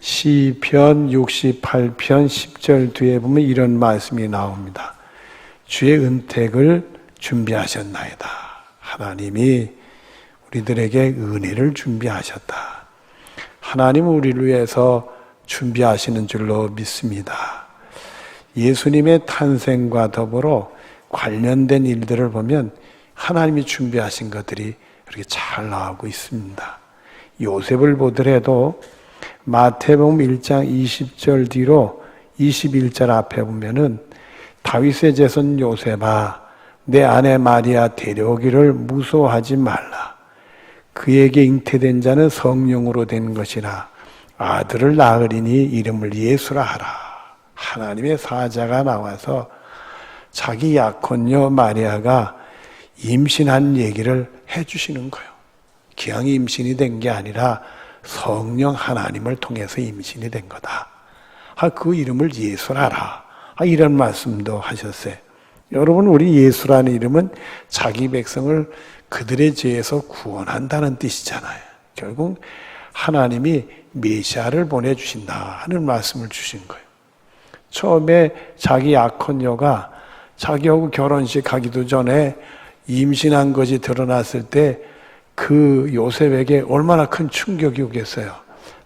시편 68편 10절 뒤에 보면 이런 말씀이 나옵니다. 주의 은택을 준비하셨나이다. 하나님이 우리들에게 은혜를 준비하셨다. 하나님 우리를 위해서 준비하시는 줄로 믿습니다. 예수님의 탄생과 더불어 관련된 일들을 보면 하나님이 준비하신 것들이 이렇게 잘 나오고 있습니다. 요셉을 보더라도 마태복음 1장 20절 뒤로 21절 앞에 보면은 다윗의 제손 요셉아 내 아내 마리아 데려오기를 무서워하지 말라. 그에게 잉태된 자는 성령으로 된 것이라 아들을 낳으리니 이름을 예수라 하라. 하나님의 사자가 나와서 자기 약혼녀 마리아가 임신한 얘기를 해주시는 거예요. 기왕 임신이 된 게 아니라 성령 하나님을 통해서 임신이 된 거다. 아, 그 이름을 예수라라. 아, 이런 말씀도 하셨어요. 여러분, 우리 예수라는 이름은 자기 백성을 그들의 죄에서 구원한다는 뜻이잖아요. 결국 하나님이 메시아를 보내주신다 하는 말씀을 주신 거예요. 처음에 자기 약혼녀가 자기하고 결혼식 하기도 전에 임신한 것이 드러났을 때 그 요셉에게 얼마나 큰 충격이 오겠어요.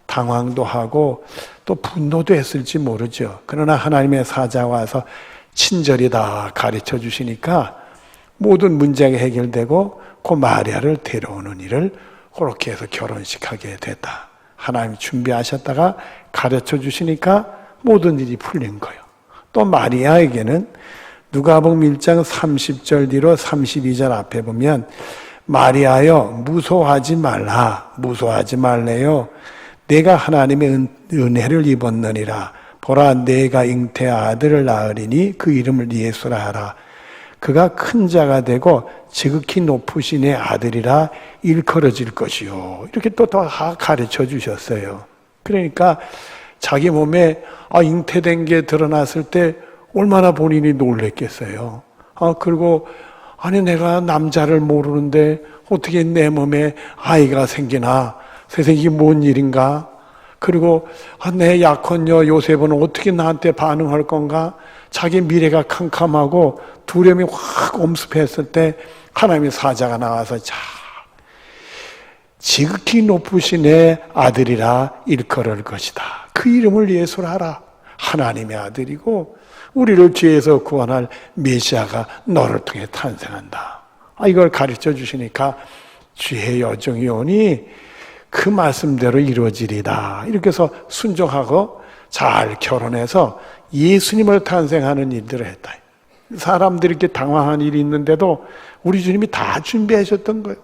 당황도 하고 또 분노도 했을지 모르죠. 그러나 하나님의 사자 와서 친절히 다 가르쳐 주시니까 모든 문제가 해결되고 그 마리아를 데려오는 일을 그렇게 해서 결혼식 하게 됐다. 하나님이 준비하셨다가 가르쳐 주시니까 모든 일이 풀린 거예요. 또 마리아에게는 누가복음 1장 30절 뒤로 32절 앞에 보면 마리아여 무소하지 말라. 무소하지 말래요. 내가 하나님의 은혜를 입었느니라. 보라 내가 잉태 아들을 낳으리니 그 이름을 예수라 하라. 그가 큰 자가 되고 지극히 높으신 의 아들이라 일컬어질 것이요. 이렇게 또다 가르쳐 주셨어요. 그러니까 자기 몸에 아, 잉태된 게 드러났을 때 얼마나 본인이 놀랬겠어요. 아, 그리고 아니 내가 남자를 모르는데 어떻게 내 몸에 아이가 생기나 세상에 이게 뭔 일인가? 그리고 아, 내 약혼녀 요셉은 어떻게 나한테 반응할 건가? 자기 미래가 캄캄하고 두려움이 확 엄습했을 때 하나님의 사자가 나와서 자 지극히 높으신 내 아들이라 일컬을 것이다. 그 이름을 예수하라. 하나님의 아들이고 우리를 죄에서 구원할 메시아가 너를 통해 탄생한다. 아, 이걸 가르쳐 주시니까 주의 여정이 오니 그 말씀대로 이루어지리다. 이렇게 해서 순종하고 잘 결혼해서 예수님을 탄생하는 일들을 했다. 사람들이 이렇게 당황한 일이 있는데도 우리 주님이 다 준비하셨던 거예요.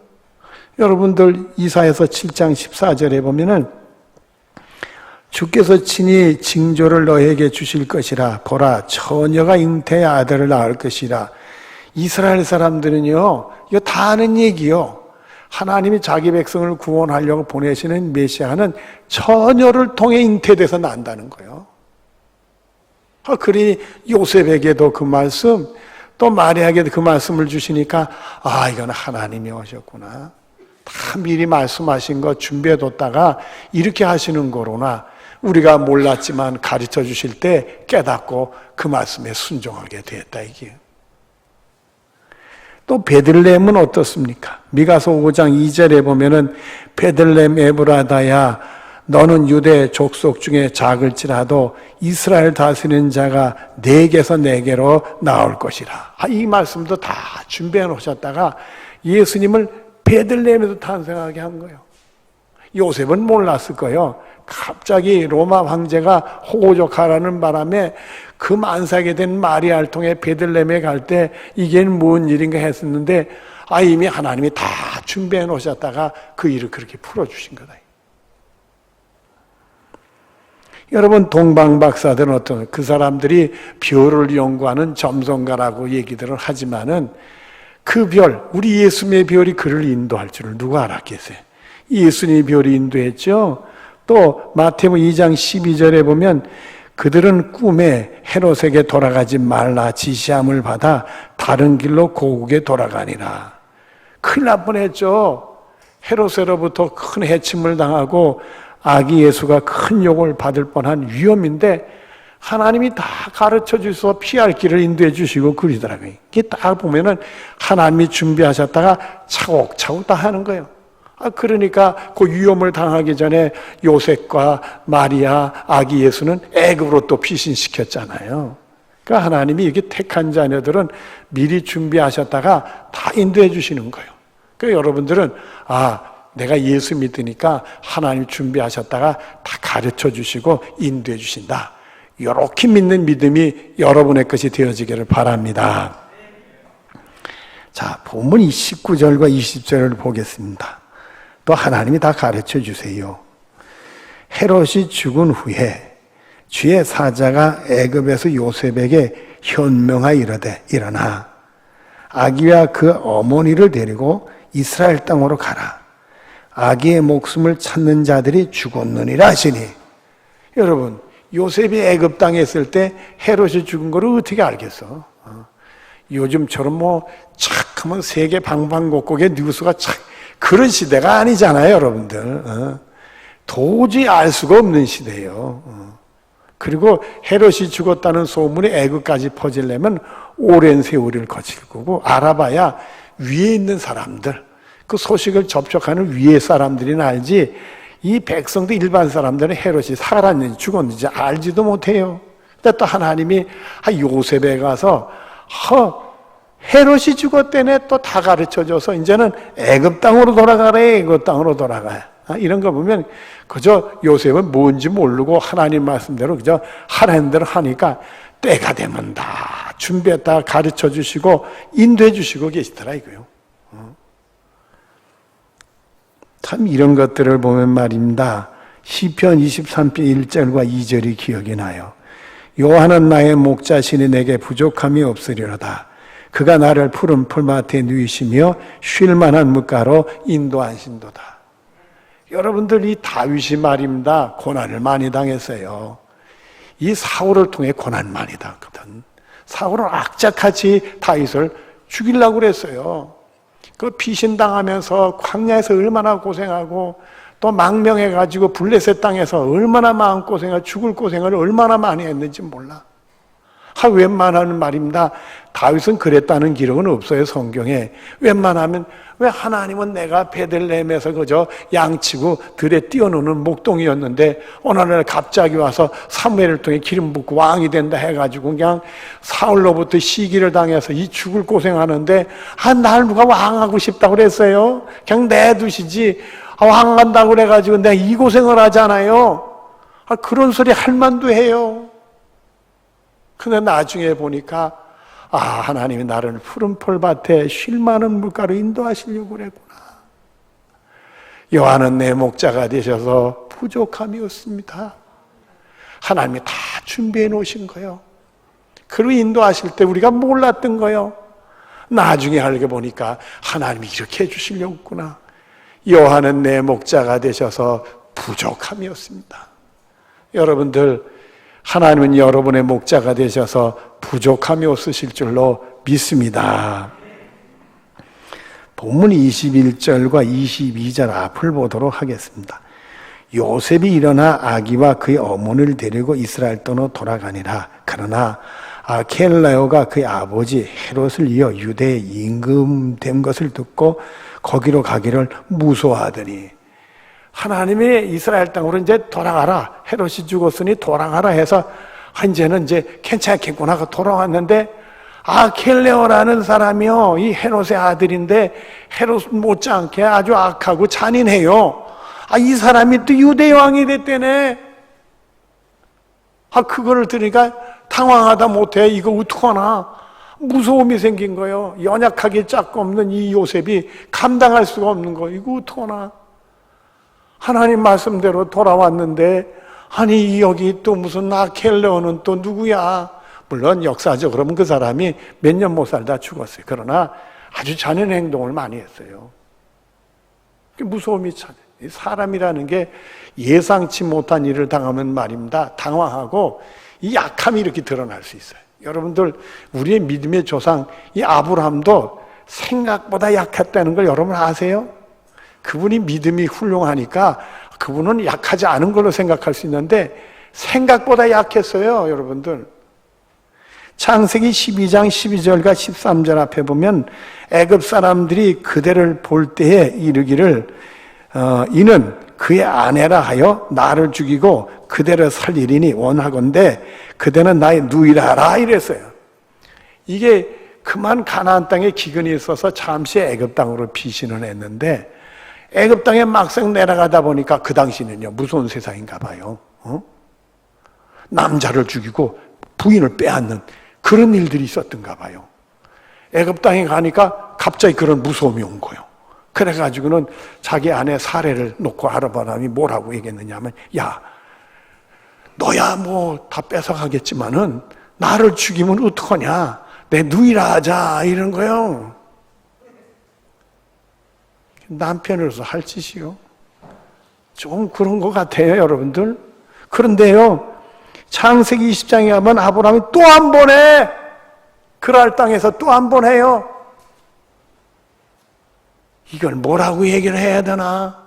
여러분들 이사에서 7장 14절에 보면은 주께서 친히 징조를 너에게 주실 것이라. 보라 처녀가 잉태의 아들을 낳을 것이라. 이스라엘 사람들은요 이거 다 아는 얘기요. 하나님이 자기 백성을 구원하려고 보내시는 메시아는 처녀를 통해 잉태돼서 난다는 거예요. 아, 그러니 요셉에게도 그 말씀 또 마리아에게도 그 말씀을 주시니까 아 이건 하나님이 오셨구나. 다 미리 말씀하신 거 준비해뒀다가 이렇게 하시는 거로나 우리가 몰랐지만 가르쳐 주실 때 깨닫고 그 말씀에 순종하게 되었다 이게. 또 베들레헴은 어떻습니까? 미가서 5장 2절에 보면은 베들레헴 에브라다야 너는 유대 족속 중에 작을지라도 이스라엘 다스리는 자가 내게서 내게로 나올 것이라. 아, 이 말씀도 다 준비해 놓으셨다가 예수님을 베들레헴에서 탄생하게 한 거예요. 요셉은 몰랐을 거예요. 갑자기 로마 황제가 호족하라는 바람에 그 만삭이 된 마리아를 통해 베들렘에 갈 때 이게 뭔 일인가 했었는데 아 이미 하나님이 다 준비해 놓으셨다가 그 일을 그렇게 풀어주신 거다. 여러분 동방 박사들은 어떤 그 사람들이 별을 연구하는 점성가라고 얘기들을 하지만은 그 별, 우리 예수님의 별이 그를 인도할 줄을 누가 알았겠어요? 예수님의 별이 인도했죠. 또 마태복 2장 12절에 보면 그들은 꿈에 헤롯에게 돌아가지 말라 지시함을 받아 다른 길로 고국에 돌아가니라. 큰일 날 뻔했죠. 헤롯에로부터 큰 해침을 당하고 아기 예수가 큰 욕을 받을 뻔한 위험인데 하나님이 다 가르쳐 주셔서 피할 길을 인도해 주시고 그러더라고요. 이게 딱 보면은 하나님이 준비하셨다가 차곡차곡 다 하는 거예요. 아, 그러니까 그 위험을 당하기 전에 요셉과 마리아, 아기 예수는 애굽으로 또 피신시켰잖아요. 그러니까 하나님이 이게 택한 자녀들은 미리 준비하셨다가 다 인도해 주시는 거예요. 그러니까 여러분들은 아, 내가 예수 믿으니까 하나님 준비하셨다가 다 가르쳐 주시고 인도해 주신다. 이렇게 믿는 믿음이 여러분의 것이 되어지기를 바랍니다. 자, 본문 19절과 20절을 보겠습니다. 또 하나님이 다 가르쳐 주세요. 헤롯이 죽은 후에 주의 사자가 애굽에서 요셉에게 현명하 이르되 일어나 아기와 그 어머니를 데리고 이스라엘 땅으로 가라. 아기의 목숨을 찾는 자들이 죽었느니라 하시니 여러분 요셉이 애굽 땅에 있을 때 헤롯이 죽은 거를 어떻게 알겠어? 어. 요즘처럼 뭐 착하면 세계 방방곡곡에 뉴스가 착 그런 시대가 아니잖아요, 여러분들. 어. 도저히 알 수가 없는 시대예요. 어. 그리고 헤롯이 죽었다는 소문이 애굽까지 퍼지려면 오랜 세월을 거칠 거고 알아봐야 위에 있는 사람들 그 소식을 접촉하는 위에 사람들이나 알지 이 백성도 일반 사람들은 헤롯이 살았는지 죽었는지 알지도 못해요. 근데 또 하나님이 요셉에 가서 허 헤롯이 죽었대네 또 다 가르쳐줘서 이제는 애굽 땅으로 돌아가래 애굽 땅으로 돌아가야 이런 거 보면 그저 요셉은 뭔지 모르고 하나님 말씀대로 그저 하라는 대로 하니까 때가 되면 다 준비했다 가르쳐 주시고 인도해 주시고 계시더라 이거요. 참 이런 것들을 보면 말입니다. 시편 23편 1절과 2절이 기억이 나요. 요한은 나의 목자신이 내게 부족함이 없으리로다. 그가 나를 푸른 풀밭에 누이시며 쉴 만한 물가로 인도하신도다. 여러분들 이 다윗이 말입니다. 고난을 많이 당했어요. 이 사울을 통해 고난 많이 당했거든. 사울은 악착같이 다윗을 죽이려고 그랬어요. 그 피신당하면서 광야에서 얼마나 고생하고 또 망명해가지고 블레셋 땅에서 얼마나 마음고생을 죽을 고생을 얼마나 많이 했는지 몰라. 하 웬만하는 말입니다. 다윗은 그랬다는 기록은 없어요 성경에. 웬만하면 왜 하나님은 내가 베들레헴에서 그저 양치고 들에 뛰어노는 목동이었는데 어느 날 갑자기 와서 사무엘을 통해 기름 붓고 왕이 된다 해가지고 그냥 사울로부터 시기를 당해서 이 죽을 고생하는데 아날 누가 왕하고 싶다고 그랬어요. 그냥 내두시지 아, 왕한다고 그래가지고 내가 이 고생을 하잖아요. 아, 그런 소리 할 만도 해요. 근데 나중에 보니까 아 하나님이 나를 푸른 풀밭에 쉴 만한 물가로 인도하시려고 그랬구나. 요한은 내 목자가 되셔서 부족함이 없습니다. 하나님이 다 준비해 놓으신 거요. 그로 인도하실 때 우리가 몰랐던 거요. 나중에 알게 보니까 하나님이 이렇게 해주시려구나. 요한은 내 목자가 되셔서 부족함이 없습니다. 여러분들 하나님은 여러분의 목자가 되셔서 부족함이 없으실 줄로 믿습니다. 본문 21절과 22절 앞을 보도록 하겠습니다. 요셉이 일어나 아기와 그의 어머니를 데리고 이스라엘 떠로 돌아가니라. 그러나 아켈라요가 그의 아버지 헤롯을 이어 유대에 임금된 것을 듣고 거기로 가기를 무서워하더니 하나님이 이스라엘 땅으로 이제 돌아가라. 헤롯이 죽었으니 돌아가라 해서 이제는 이제 괜찮겠구나 하고 돌아왔는데 아켈레오라는 사람이요. 이 헤롯의 아들인데 헤롯 못지않게 아주 악하고 잔인해요. 아, 이 사람이 또 유대 왕이 됐대네. 아, 그거를 들으니까 당황하다 못해. 이거 어떡하나. 무서움이 생긴 거예요. 연약하게 짝고 없는 이 요셉이 감당할 수가 없는 거. 이거 어떡하나. 하나님 말씀대로 돌아왔는데 아니 여기 또 무슨 아켈레오는 또 누구야? 물론 역사적으로 그 사람이 몇 년 못 살다 죽었어요. 그러나 아주 잔인 행동을 많이 했어요. 무서움이 참 사람이라는 게 예상치 못한 일을 당하면 말입니다. 당황하고 이 약함이 이렇게 드러날 수 있어요. 여러분들 우리의 믿음의 조상 이 아브라함도 생각보다 약했다는 걸 여러분 아세요? 그분이 믿음이 훌륭하니까 그분은 약하지 않은 걸로 생각할 수 있는데 생각보다 약했어요, 여러분들. 창세기 12장 12절과 13절 앞에 보면 애굽 사람들이 그대를 볼 때에 이르기를 어, 이는 그의 아내라 하여 나를 죽이고 그대를 살리리니 원하건대 그대는 나의 누이라라 이랬어요. 이게 그만 가나안 땅에 기근이 있어서 잠시 애굽 땅으로 피신을 했는데 애굽 땅에 막상 내려가다 보니까 그 당시는요 무서운 세상인가 봐요. 어? 남자를 죽이고 부인을 빼앗는 그런 일들이 있었던가 봐요. 애굽 땅에 가니까 갑자기 그런 무서움이 온 거예요. 그래 가지고는 자기 아내 사례를 놓고 아르바람이 뭐라고 얘기했느냐면, 야, 너야 뭐 다 뺏어가겠지만은 나를 죽이면 어떡하냐? 내 누이라 하자 이런 거요. 남편으로서 할 짓이요. 좀 그런 것 같아요, 여러분들. 그런데요, 창세기 20장에 가면 아브라함이 또 한 번 해. 그랄 땅에서 또 한 번 해요. 이걸 뭐라고 얘기를 해야 되나?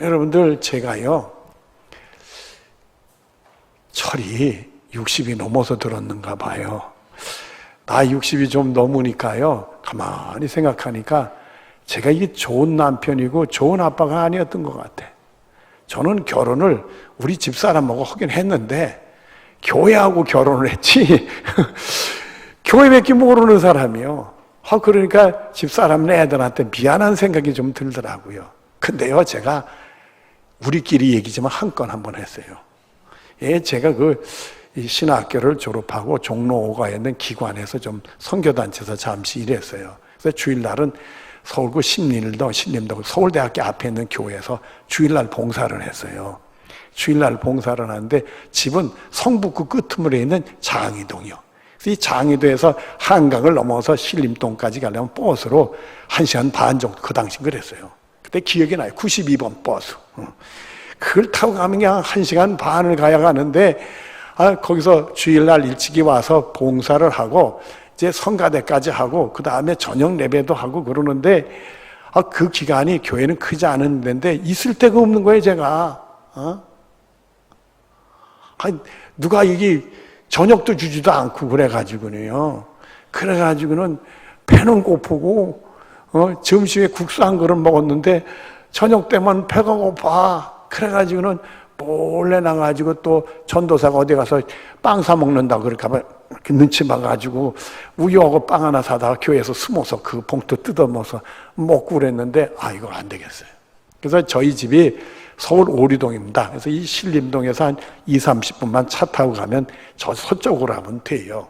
여러분들, 제가요, 철이 60이 넘어서 들었는가 봐요. 나 60이 좀 넘으니까요, 가만히 생각하니까 제가 이게 좋은 남편이고 좋은 아빠가 아니었던 것 같아. 저는 결혼을 우리 집사람하고 하긴 했는데, 교회하고 결혼을 했지, 교회밖에 모르는 사람이요. 아, 그러니까 집사람 애들한테 미안한 생각이 좀 들더라고요. 근데요, 제가 우리끼리 얘기지만 한 건 한 번 했어요. 예, 제가 그 신학교를 졸업하고 종로 5가에 있는 기관에서 좀 선교단체에서 잠시 일했어요. 그래서 주일날은 서울구 신림도, 신림도 서울대학교 앞에 있는 교회에서 주일날 봉사를 했어요. 주일날 봉사를 하는데 집은 성북구 끄트물에 있는 장이동이요. 이 장이도에서 한강을 넘어서 신림동까지 가려면 버스로 1시간 반 정도 그 당시 그랬어요. 그때 기억이 나요. 92번 버스. 그걸 타고 가면 그냥 1시간 반을 가야 가는데 아, 거기서 주일날 일찍이 와서 봉사를 하고 이제 성가대까지 하고 그 다음에 저녁 예배도 하고 그러는데 아, 그 기간이 교회는 크지 않은 데인데 있을 데가 없는 거예요 제가. 어? 아니, 누가 이게 저녁도 주지도 않고 그래가지고는요. 그래가지고는 배는 고프고 어, 점심에 국수 한 그릇 먹었는데 저녁 때면 배가 고파. 그래가지고는 몰래 나가지고 또 전도사가 어디 가서 빵 사 먹는다 이렇게 눈치 봐가지고 우유하고 빵 하나 사다가 교회에서 숨어서 그 봉투 뜯어 먹어서 먹고 그랬는데 아 이거 안 되겠어요. 그래서 저희 집이 서울 오리동입니다. 그래서 이 신림동에서 한 2, 30분만 차 타고 가면 저 서쪽으로 하면 돼요.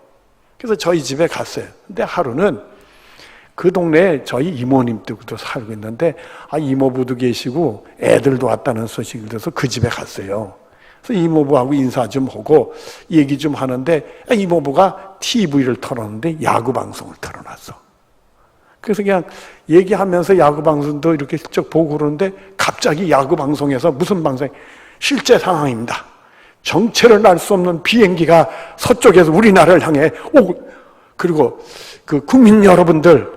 그래서 저희 집에 갔어요. 근데 하루는 그 동네에 저희 이모님도 살고 있는데 아 이모부도 계시고 애들도 왔다는 소식을 들어서 그 집에 갔어요. 그래서 이모부하고 인사 좀 하고 얘기 좀 하는데 아, 이모부가 TV를 틀었는데 야구 방송을 틀어놨어. 그래서 그냥 얘기하면서 야구 방송도 이렇게 슬쩍 보고 그러는데 갑자기 야구 방송에서 무슨 방송? 실제 상황입니다. 정체를 알 수 없는 비행기가 서쪽에서 우리나라를 향해 오고 그리고 그 국민 여러분들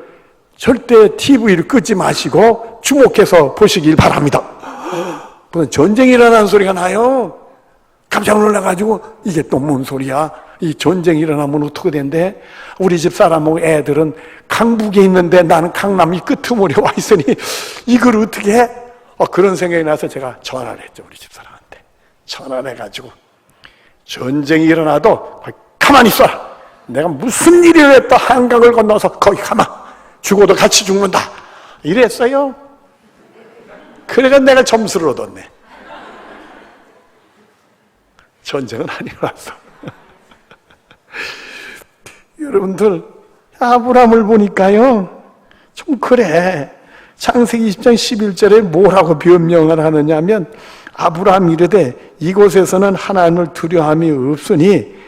절대 TV를 끄지 마시고 주목해서 보시길 바랍니다. 무슨 전쟁이 일어나는 소리가 나요. 깜짝 놀라가지고 이게 또 뭔 소리야? 이 전쟁이 일어나면 어떻게 된대? 우리 집 사람하고 애들은 강북에 있는데 나는 강남이 끄트머리 와 있으니 이걸 어떻게 해? 어, 그런 생각이 나서 제가 전화를 했죠. 우리 집 사람한테. 전화를 해가지고 전쟁이 일어나도 가만히 있어라. 내가 무슨 일을 했다 한강을 건너서 거기 가만. 죽어도 같이 죽는다. 이랬어요. 그래가 내가 점수를 얻었네. 전쟁은 안 일어났어. 여러분들, 아브라함을 보니까요, 좀 그래. 창세기 20장 11절에 뭐라고 변명을 하느냐면, 아브라함 이르되 이곳에서는 하나님을 두려함이 없으니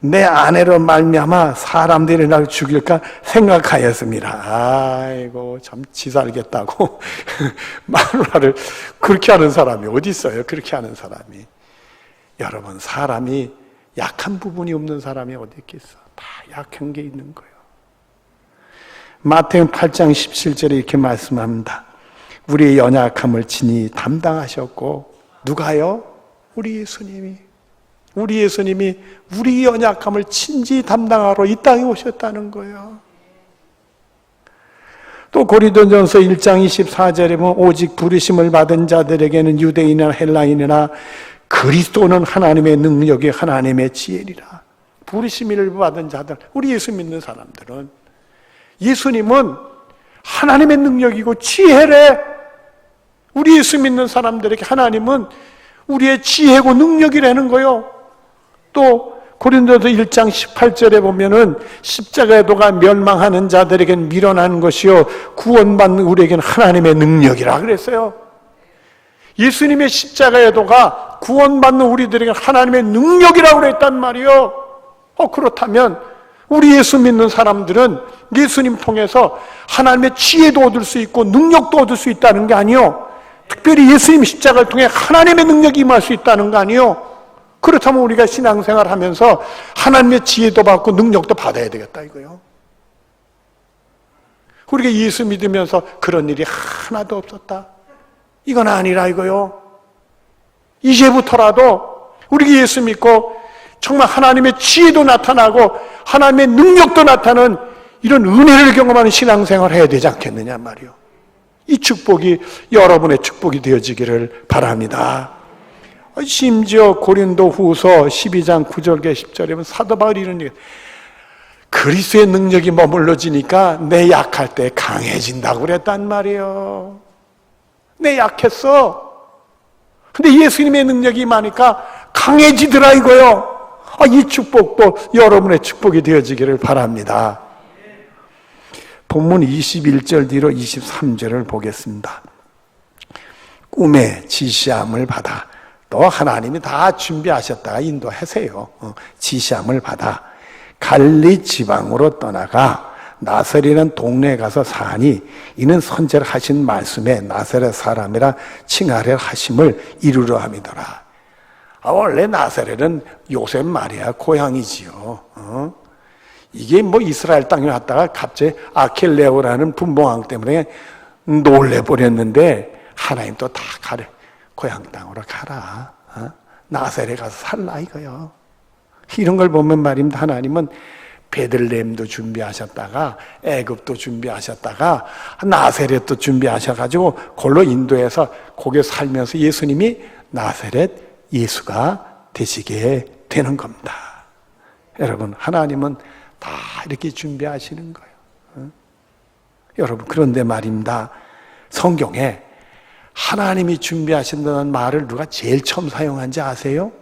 내 아내로 말미암아 사람들이 날 죽일까 생각하였습니다. 아이고 참 지살겠다고 마누라를 그렇게 하는 사람이 어디 있어요? 그렇게 하는 사람이 여러분 사람이 약한 부분이 없는 사람이 어디 있겠어? 다 약한 게 있는 거예요. 마태음 8장 17절에 이렇게 말씀합니다. 우리의 연약함을 친히 담당하셨고 누가요? 우리 예수님이 우리 예수님이 우리 연약함을 친히 담당하러 이 땅에 오셨다는 거예요. 또 고린도전서 1장 24절에 보면 오직 부르심을 받은 자들에게는 유대인이나 헬라인이나 그리스도는 하나님의 능력이 하나님의 지혜리라. 부르심을 받은 자들, 우리 예수 믿는 사람들은 예수님은 하나님의 능력이고 지혜래. 우리 예수 믿는 사람들에게 하나님은 우리의 지혜고 능력이라는 거요. 또 고린도서 1장 18절에 보면은 십자가의 도가 멸망하는 자들에겐 미련한 것이요 구원받는 우리에겐 하나님의 능력이라 그랬어요. 예수님의 십자가의 도가 구원받는 우리들에게 하나님의 능력이라고 그랬단 말이요. 어 그렇다면 우리 예수 믿는 사람들은 예수님 통해서 하나님의 지혜도 얻을 수 있고 능력도 얻을 수 있다는 게 아니요. 특별히 예수님 십자가를 통해 하나님의 능력이 임할 수 있다는 거 아니요. 그렇다면 우리가 신앙생활 하면서 하나님의 지혜도 받고 능력도 받아야 되겠다 이거요. 우리가 예수 믿으면서 그런 일이 하나도 없었다. 이건 아니라 이거요. 이제부터라도 우리 예수 믿고 정말 하나님의 지혜도 나타나고 하나님의 능력도 나타나는 이런 은혜를 경험하는 신앙생활을 해야 되지 않겠느냐 말이요. 이 축복이 여러분의 축복이 되어지기를 바랍니다. 심지어 고린도 후서 12장 9절계 10절에 보면 사도 바울이 이런 얘기 그리스의 능력이 머물러지니까 내 약할 때 강해진다고 그랬단 말이에요. 내 약했어. 근데 예수님의 능력이 많으니까 강해지더라 이거요. 아, 이 축복도 여러분의 축복이 되어지기를 바랍니다. 본문 21절 뒤로 23절을 보겠습니다. 꿈에 지시함을 받아 또 하나님이 다 준비하셨다가 인도하세요. 어, 지시함을 받아 갈리 지방으로 떠나가 나설이는 동네에 가서 사니 이는 선제를 하신 말씀에 나사렛 사람이라 칭하려 하심을 이루려 함이더라. 아, 원래 나사렛은 요셉 마리아 고향이지요. 어? 이게 뭐 이스라엘 땅에 왔다가 갑자기 아켈레오라는 분봉왕 때문에 놀래 버렸는데 하나님 또 다 가래 고향 땅으로 가라. 어? 나사렛 가서 살라 이거요. 이런 걸 보면 말입니다. 하나님은 베들레헴도 준비하셨다가 애굽도 준비하셨다가 나세렛도 준비하셔가지고 골로 인도해서 거기에 살면서 예수님이 나세렛 예수가 되시게 되는 겁니다. 여러분 하나님은 다 이렇게 준비하시는 거예요. 어? 여러분 그런데 말입니다. 성경에 하나님이 준비하신다는 말을 누가 제일 처음 사용한지 아세요?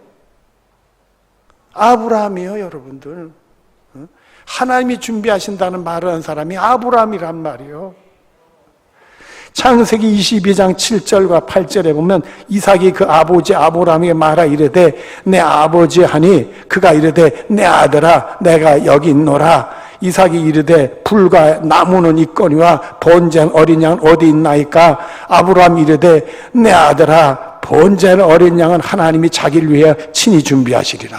아브라함이요, 여러분들. 하나님이 준비하신다는 말을 한 사람이 아브라함이란 말이요. 창세기 22장 7절과 8절에 보면 이삭이 그 아버지 아브라함에게 말하 이르되 내 아버지 하니 그가 이르되 내 아들아 내가 여기 있노라 이삭이 이르되 불과 나무는 있거니와 번제한 어린 양은 어디 있나이까 아브라함 이르되 내 아들아 번제한 어린 양은 하나님이 자기를 위해 친히 준비하시리라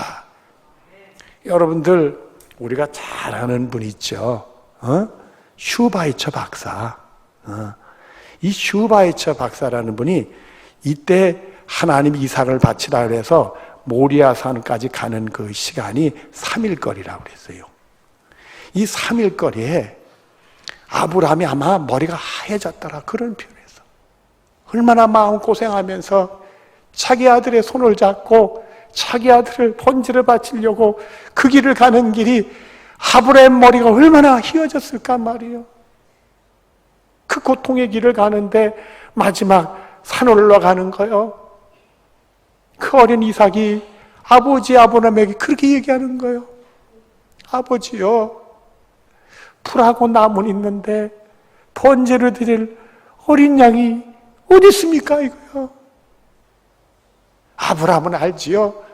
여러분들 우리가 잘 아는 분 있죠 어? 슈바이처 박사 어? 이 슈바이처 박사라는 분이 이때 하나님 이삭을 바치라 그래서 모리아 산까지 가는 그 시간이 3일 거리라고 그랬어요. 이 3일 거리에 아브라함이 아마 머리가 하얘졌더라 그런 표현에서 얼마나 마음 고생하면서 자기 아들의 손을 잡고 자기 아들을 번지를 바치려고 그 길을 가는 길이 아브라함 머리가 얼마나 휘어졌을까 말이에요. 그 고통의 길을 가는데 마지막 산 올라가는 거요. 그 어린 이삭이 아버지 아브라함에게 그렇게 얘기하는 거예요. 아버지요, 풀하고 나무는 있는데 번제를 드릴 어린 양이 어디 있습니까 이거요. 아브라함은 알지요.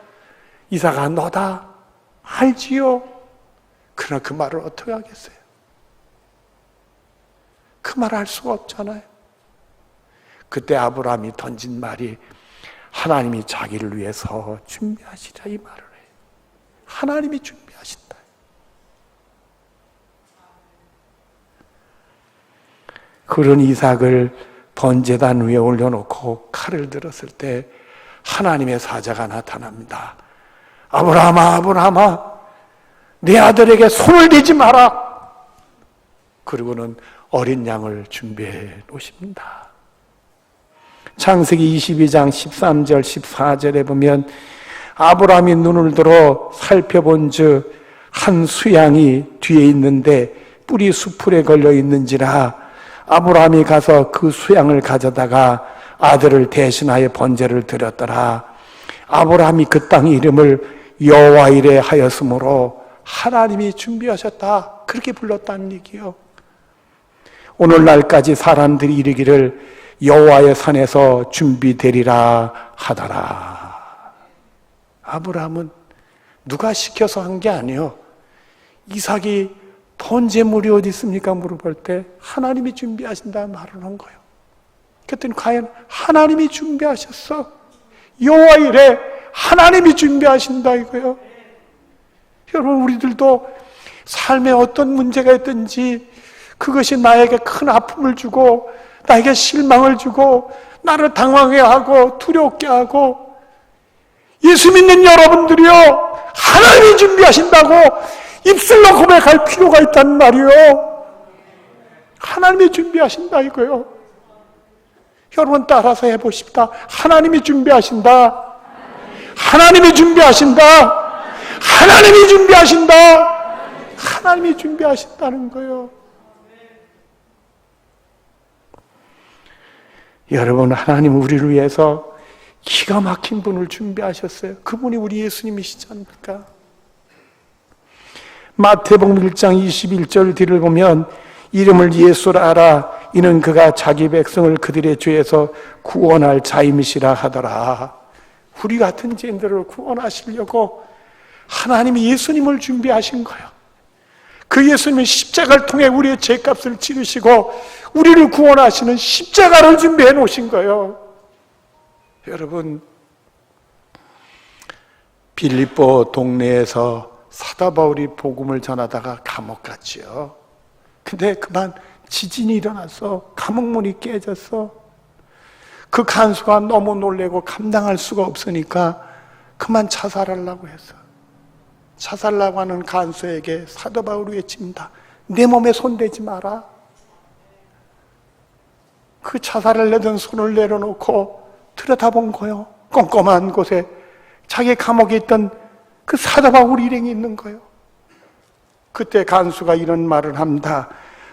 이삭아 너다 알지요. 그러나 그 말을 어떻게 하겠어요? 그말할 수가 없잖아요. 그때 아브라함이 던진 말이 하나님이 자기를 위해서 준비하시라 이 말을 해요. 하나님이 준비하신다. 그런 이삭을 번제단 위에 올려놓고 칼을 들었을 때 하나님의 사자가 나타납니다. 아브라함아, 아브라함아, 내 아들에게 손을 대지 마라. 그리고는 어린 양을 준비해 놓으십니다. 창세기 22장 13절, 14절에 보면 아브라함이 눈을 들어 살펴본 즉한 수양이 뒤에 있는데 뿌리 수풀에 걸려 있는지라 아브라함이 가서 그 수양을 가져다가 아들을 대신하여 번제를 드렸더라. 아브라함이 그 땅 이름을 여호와이레 하였으므로 하나님이 준비하셨다. 그렇게 불렀다는 얘기요. 오늘날까지 사람들이 이르기를 여호와의 산에서 준비되리라 하더라. 아브라함은 누가 시켜서 한 게 아니요. 이삭이 번제물이 어디 있습니까? 물어볼 때 하나님이 준비하신다 말을 한 거예요. 그랬더니 과연 하나님이 준비하셨어. 여호와 이래 하나님이 준비하신다 이거요. 여러분 우리들도 삶에 어떤 문제가 있든지 그것이 나에게 큰 아픔을 주고 나에게 실망을 주고 나를 당황해 하고 두렵게 하고 예수 믿는 여러분들이요 하나님이 준비하신다고 입술로 고백할 필요가 있단 말이요. 하나님이 준비하신다 이거요. 여러분 따라서 해보십시다. 하나님이 준비하신다. 하나님이 준비하신다. 하나님이 준비하신다. 하나님이 준비하신다는 거요. 여러분 하나님 우리를 위해서 기가 막힌 분을 준비하셨어요. 그분이 우리 예수님이시지 않습니까? 마태복음 1장 21절 뒤를 보면 이름을 예수라 알아 이는 그가 자기 백성을 그들의 죄에서 구원할 자임이시라 하더라. 우리 같은 죄인들을 구원하시려고 하나님이 예수님을 준비하신 거예요. 그 예수님은 십자가를 통해 우리의 죄값을 치르시고 우리를 구원하시는 십자가를 준비해 놓으신 거예요. 여러분 빌립보 동네에서 사도 바울이 복음을 전하다가 감옥 갔지요. 근데 그만 지진이 일어나서 감옥문이 깨졌어. 그 간수가 너무 놀래고 감당할 수가 없으니까 그만 자살하려고 했어. 자살하려고 하는 간수에게 사도 바울이 외칩니다. 내 몸에 손대지 마라. 그 자살을 내던 손을 내려놓고 들여다본 거요. 꼼꼼한 곳에 자기 감옥에 있던 그 사도 바울 일행이 있는 거예요. 그때 간수가 이런 말을 합니다.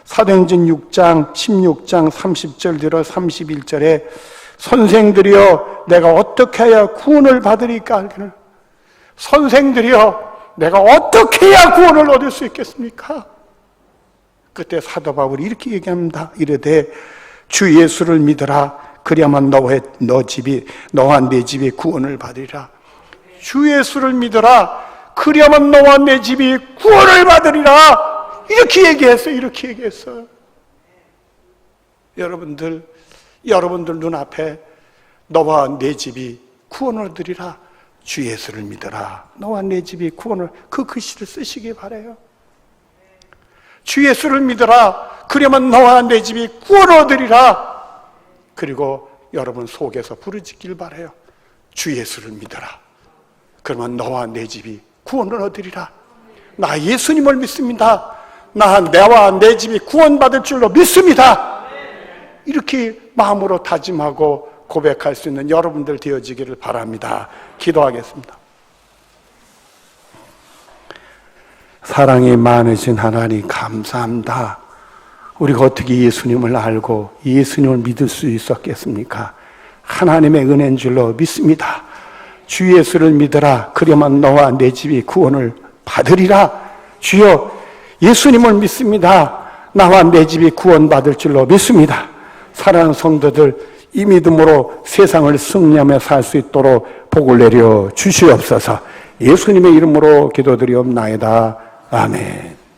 사도행전 6장 16장 30절 들어 31절에 선생들이여 내가 어떻게 해야 구원을 받으리까 선생들이여 내가 어떻게 해야 구원을 얻을 수 있겠습니까? 그때 사도 바울이 이렇게 얘기합니다. 이르되 주 예수를 믿어라. 그리야만 너의 너 집이 너와 내 집이 구원을 받으리라. 주 예수를 믿어라. 그려면 너와 내 집이 구원을 받으리라. 이렇게 얘기했어. 이렇게 했어 여러분들, 여러분들 눈앞에 너와 내 집이 구원을 얻으리라. 주 예수를 믿어라. 너와 내 집이 구원을 그 글씨를 쓰시기 바래요. 주 예수를 믿어라. 그러면 너와 내 집이 구원을 얻으리라. 그리고 여러분 속에서 부르짖길 바래요. 주 예수를 믿어라. 그러면 너와 내 집이 구원을 얻으리라. 나 예수님을 믿습니다. 나 내와 내 집이 구원받을 줄로 믿습니다. 이렇게 마음으로 다짐하고 고백할 수 있는 여러분들 되어지기를 바랍니다. 기도하겠습니다. 사랑이 많으신 하나님 감사합니다. 우리가 어떻게 예수님을 알고 예수님을 믿을 수 있었겠습니까? 하나님의 은혜인 줄로 믿습니다. 주 예수를 믿어라. 그러면 너와 내 집이 구원을 받으리라. 주여 예수님을 믿습니다. 나와 내 집이 구원받을 줄로 믿습니다. 사랑하는 성도들 이 믿음으로 세상을 승리하며 살 수 있도록 복을 내려 주시옵소서. 예수님의 이름으로 기도드리옵나이다. 아멘.